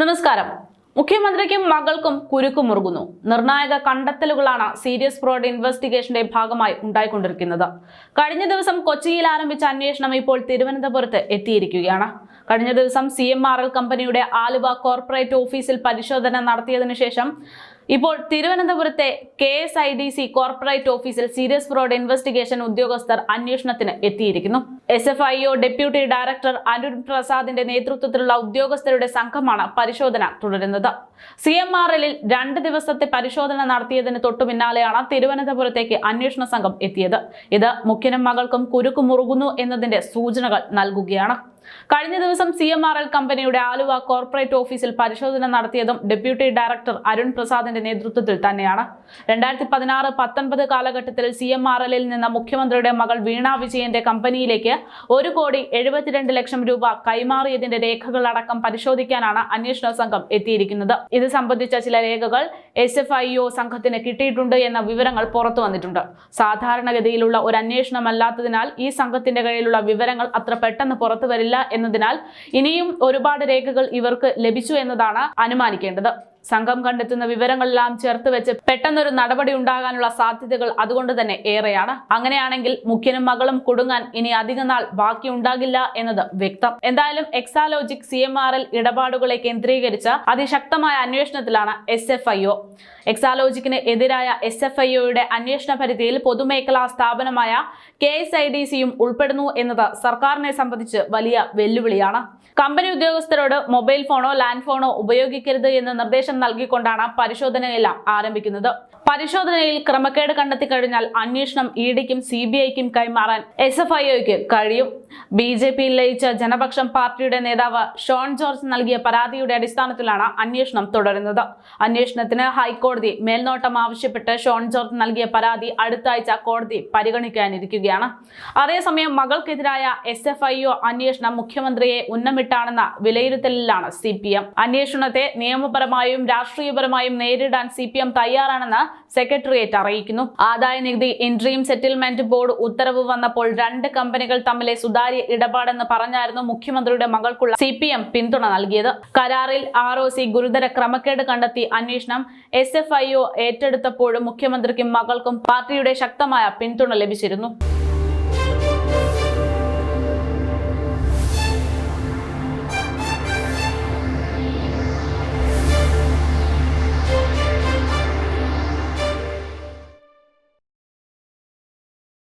നമസ്കാരം. മുഖ്യമന്ത്രിക്കും മകൾക്കും കുരുക്കു മുറുകുന്നു. നിർണായക കണ്ടെത്തലുകളാണ് സീരിയസ് ഫ്രോഡ് ഇൻവെസ്റ്റിഗേഷന്റെ ഭാഗമായി ഉണ്ടായിക്കൊണ്ടിരിക്കുന്നത്. കഴിഞ്ഞ ദിവസം കൊച്ചിയിൽ ആരംഭിച്ച അന്വേഷണം ഇപ്പോൾ തിരുവനന്തപുരത്ത് എത്തിയിരിക്കുകയാണ്. കഴിഞ്ഞ ദിവസം സി കമ്പനിയുടെ ആലുവ കോർപ്പറേറ്റ് ഓഫീസിൽ പരിശോധന നടത്തിയതിനു ശേഷം ഇപ്പോൾ തിരുവനന്തപുരത്തെ K S I D C corporate ഓഫീസിൽ സീരിയസ് ഫ്രോഡ് ഇൻവെസ്റ്റിഗേഷൻ ഉദ്യോഗസ്ഥർ അന്വേഷണത്തിന് എത്തിയിരിക്കുന്നു. S F I O deputy director Arun പ്രസാദിന്റെ നേതൃത്വത്തിലുള്ള ഉദ്യോഗസ്ഥരുടെ സംഘമാണ് പരിശോധന തുടരുന്നത്. സി എം ആർ എല്ലിൽ രണ്ട് ദിവസത്തെ പരിശോധന നടത്തിയതിന് തൊട്ടു പിന്നാലെയാണ് തിരുവനന്തപുരത്തേക്ക് അന്വേഷണ സംഘം എത്തിയത്. ഇത് മുഖ്യനും മകൾക്കും കുരുക്കു മുറുകുന്നു എന്നതിന്റെ സൂചനകൾ നൽകുകയാണ്. കഴിഞ്ഞ ദിവസം സി എം ആർ എൽ കമ്പനിയുടെ ആലുവ കോർപ്പറേറ്റ് ഓഫീസിൽ പരിശോധന നടത്തിയതും ഡെപ്യൂട്ടി ഡയറക്ടർ അരുൺ പ്രസാദിന്റെ നേതൃത്വത്തിൽ തന്നെയാണ്. രണ്ടായിരത്തി പതിനാറ് പത്തൊൻപത് കാലഘട്ടത്തിൽ സി എം ആർ എല്ലിൽ നിന്ന് മുഖ്യമന്ത്രിയുടെ മകൾ വീണ വിജയന്റെ കമ്പനിയിലേക്ക് ഒരു കോടി എഴുപത്തിരണ്ട് ലക്ഷം രൂപ കൈമാറിയതിന്റെ രേഖകളടക്കം പരിശോധിക്കാനാണ് അന്വേഷണ സംഘം എത്തിയിരിക്കുന്നത്. ഇത് സംബന്ധിച്ച ചില രേഖകൾ എസ് എഫ് ഐ ഒ സംഘത്തിന് കിട്ടിയിട്ടുണ്ട് എന്ന വിവരങ്ങൾ പുറത്തു വന്നിട്ടുണ്ട്. സാധാരണഗതിയിലുള്ള ഒരു അന്വേഷണമല്ലാത്തതിനാൽ ഈ സംഘത്തിന്റെ കയ്യിലുള്ള വിവരങ്ങൾ അത്ര പെട്ടെന്ന് പുറത്തു വരില്ല എന്നതിനാൽ ഇനിയും ഒരുപാട് രേഖകൾ ഇവർക്ക് ലഭിച്ചു എന്നതാണ് അനുമാനിക്കേണ്ടത്. സംഘം കണ്ടെത്തുന്ന വിവരങ്ങളെല്ലാം ചേർത്ത് വെച്ച് പെട്ടെന്നൊരു നടപടി ഉണ്ടാകാനുള്ള സാധ്യതകൾ അതുകൊണ്ട് തന്നെ ഏറെയാണ്. അങ്ങനെയാണെങ്കിൽ മുഖ്യനും മകളും കുടുങ്ങാൻ ഇനി അധിക നാൾ ബാക്കിയുണ്ടാകില്ല എന്നത് വ്യക്തം. എന്തായാലും Exalogic C M R L ഇടപാടുകളെ കേന്ദ്രീകരിച്ച അതിശക്തമായ അന്വേഷണത്തിലാണ് എസ് എഫ് ഐ ഒ. എക്സാലോജിക്കിന് എതിരായ എസ് എഫ് ഐ ഒയുടെ അന്വേഷണ പരിധിയിൽ പൊതുമേഖലാ സ്ഥാപനമായ കെ എസ് ഐ ഡി സിയും ഉൾപ്പെടുന്നു എന്നത് സർക്കാരിനെ സംബന്ധിച്ച് വലിയ വെല്ലുവിളിയാണ്. കമ്പനി ഉദ്യോഗസ്ഥരോട് മൊബൈൽ ഫോണോ ലാൻഡ് ഫോണോ ഉപയോഗിക്കരുത് എന്ന നിർദ്ദേശം നൽകിക്കൊണ്ടാണ് പരിശോധനയെല്ലാം ആരംഭിക്കുന്നത്. പരിശോധനയിൽ ക്രമക്കേട് കണ്ടെത്തി കഴിഞ്ഞാൽ അന്വേഷണം ഇ ഡിക്കും സി ബി ഐക്കും കൈമാറാൻ എസ് എഫ് ഐ ഒക്ക് കഴിയും. ബി ജെ പി ലയിച്ച ജനപക്ഷം പാർട്ടിയുടെ നേതാവ് ഷോൺ ജോർജ് നൽകിയ പരാതിയുടെ അടിസ്ഥാനത്തിലാണ് അന്വേഷണം തുടരുന്നത്. അന്വേഷണത്തിന് ഹൈക്കോടതി മേൽനോട്ടം ആവശ്യപ്പെട്ട് ഷോൺ ജോർജ് നൽകിയ പരാതി അടുത്ത ആഴ്ച കോടതി പരിഗണിക്കാനിരിക്കുകയാണ്. അതേസമയം മകൾക്കെതിരായ എസ് എഫ് ഐ ഒ അന്വേഷണം മുഖ്യമന്ത്രിയെ ഉന്നമിട്ടാണെന്ന വിലയിരുത്തലിലാണ് സി പി എം. അന്വേഷണത്തെ നിയമപരമായും രാഷ്ട്രീയപരമായും നേരിടാൻ സി പി എം തയ്യാറാണെന്ന് സെക്രട്ടേറിയറ്റ് അറിയിക്കുന്നു. ആദായ നികുതി ഇൻട്രീം സെറ്റിൽമെന്റ് ബോർഡ് ഉത്തരവ് വന്നപ്പോൾ രണ്ട് കമ്പനികൾ തമ്മിലെ സുതാര്യ ഇടപാടെന്ന് പറഞ്ഞായിരുന്നു മുഖ്യമന്ത്രിയുടെ മകൾക്കുള്ള സി പി എം പിന്തുണ നൽകിയത്. കരാറിൽ ആർ ഒ സി ഗുരുതര ക്രമക്കേട് കണ്ടെത്തി അന്വേഷണം എസ് എഫ് ഐ ഒ ഏറ്റെടുത്തപ്പോഴും മുഖ്യമന്ത്രിക്കും മകൾക്കും പാർട്ടിയുടെ ശക്തമായ പിന്തുണ ലഭിച്ചിരുന്നു.